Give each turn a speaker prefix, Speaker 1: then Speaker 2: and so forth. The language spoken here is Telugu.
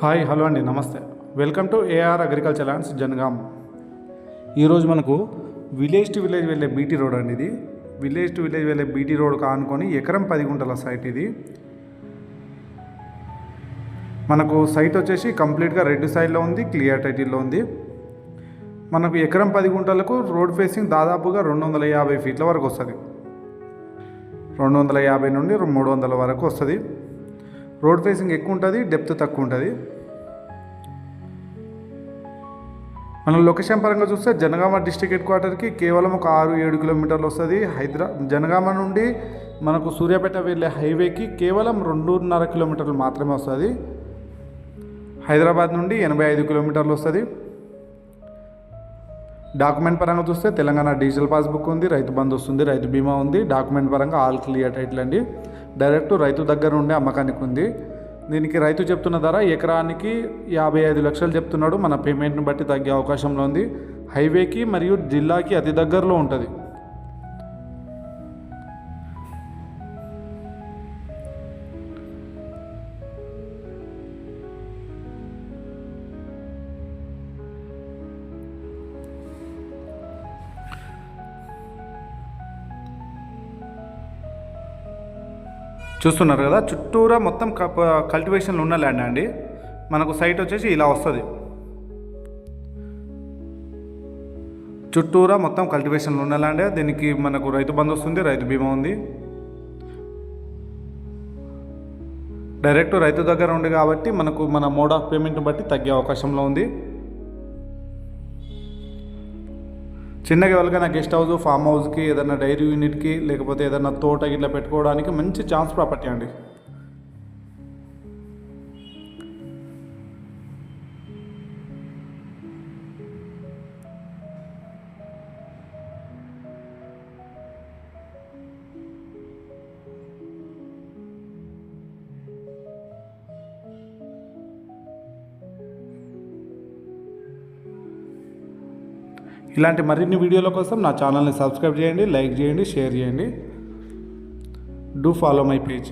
Speaker 1: హాయ్ హలో అండి నమస్తే. Welcome to AR agriculture lands Jangaon. ఈరోజు మనకు విలేజ్ టు విలేజ్ వెళ్ళే బీటీ రోడ్ అండి ఇది. విలేజ్ టు విలేజ్ వెళ్ళే బీటీ రోడ్ కానుకొని ఎకరం పది గుంటల సైట్ ఇది. మనకు సైట్ వచ్చేసి కంప్లీట్గా రెడ్ సైడ్లో ఉంది క్లియర్ టైటిల్లో ఉంది. మనకు ఎకరం పది గుంటలకు రోడ్ ఫేసింగ్ దాదాపుగా రెండు వందల యాభై ఫీట్ల వరకు వస్తుంది. రెండు వందల యాభై నుండి మూడు వందల వరకు వస్తుంది. రోడ్ ఫేసింగ్ ఎక్కువ ఉంటుంది డెప్త్ తక్కువ ఉంటుంది మనం లొకేషన్ పరంగా చూస్తే జనగామ డిస్టిక్ హెడ్ క్వార్టర్కి కేవలం ఒక ఆరు ఏడు కిలోమీటర్లు వస్తుంది హైదరా జనగామ నుండి మనకు సూర్యాపేట వెళ్ళే హైవేకి కేవలం రెండున్నర కిలోమీటర్లు మాత్రమే వస్తుంది. హైదరాబాద్ నుండి ఎనభై ఐదు కిలోమీటర్లు వస్తుంది. డాక్యుమెంట్ పరంగా చూస్తే తెలంగాణ డిజిటల్ పాస్బుక్ ఉంది రైతు బంధు వస్తుంది రైతు బీమా ఉంది. డాక్యుమెంట్ పరంగా ఆల్ క్లియర్ టైటిల్ అండి. డైరెక్ట్ రైతు దగ్గర నుండి అమ్మకానికి ఉంది. దీనికి రైతు చెప్తున్న ధర ఎకరానికి యాభై ఐదు లక్షలు చెప్తున్నాడు. మన పేమెంట్ని బట్టి తగ్గే అవకాశంలో ఉంది. హైవేకి మరియు జిల్లాకి అతి దగ్గరలో ఉంటుంది. చూస్తున్నారు కదా చుట్టూరా మొత్తం కల్టివేషన్లు ఉన్న ల్యాండ్ అండి. మనకు సైట్ వచ్చేసి ఇలా వస్తుంది. చుట్టూరా మొత్తం కల్టివేషన్లు ఉన్న ల్యాండే దీనికి మనకు రైతు బంధు వస్తుంది రైతు బీమా ఉంది. డైరెక్ట్ రైతు దగ్గర ఉంది కాబట్టి మనకు మన మోడ్ ఆఫ్ పేమెంట్ని బట్టి తగ్గే అవకాశంలో ఉంది. చిన్నగా ఎవరికైనా గెస్ట్ హౌస్ ఫామ్ హౌస్కి ఏదైనా డైరీ యూనిట్కి లేకపోతే ఏదైనా తోట ఇట్లా పెట్టుకోవడానికి మంచి ఛాన్స్ ప్రాపర్టీ అండి. ఇలాంటి మరిన్ని వీడియోల కోసం నా ఛానల్ని సబ్స్క్రైబ్ చేయండి లైక్ చేయండి షేర్ చేయండి. Do follow my page.